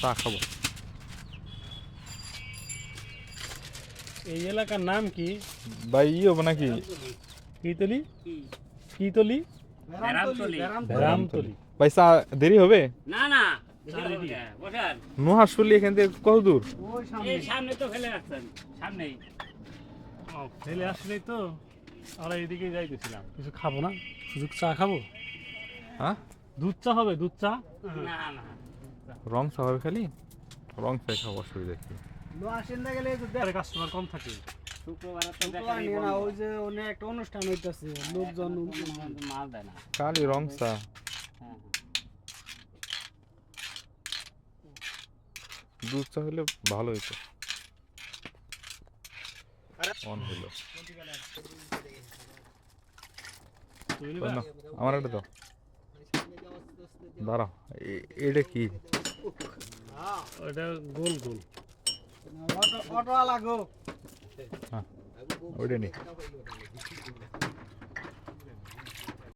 চা খাব। এই এলাকার নাম কি? ভাই ই হব নাকি? কিতলি কিতলি রামতলি ভাই চা দেরি হবে? না না। বসান। এখান থেকে কত দূর? সামনে। তো ফেলে রাখছেন সামনেই। ফেলে আসলেই তো আমরা এদিকে যাইতেছিলাম। কিছু খাব না? শুধু চা খাব? হ্যাঁ? দুধ চা হবে দুধ চা? না না। রং চা হবে খালি? রং চাই খাব অসুবিধা কি? আরে কাস্টমার কম থাকে। শুক্রবার তো শুক্রবার বেকারি না, ওই যে অনেক একটা অনুষ্ঠান হইতাছে লোকজন মাল দেয় না। খালি রং চা। হ্যাঁ, দুধ চা হলে ভালো হইতো। অন হলো না, আমার একটা দাও। দাঁড়াও এটা কি? ওটা গোল গোল। ওটা অটো লাগো ওইটা নি।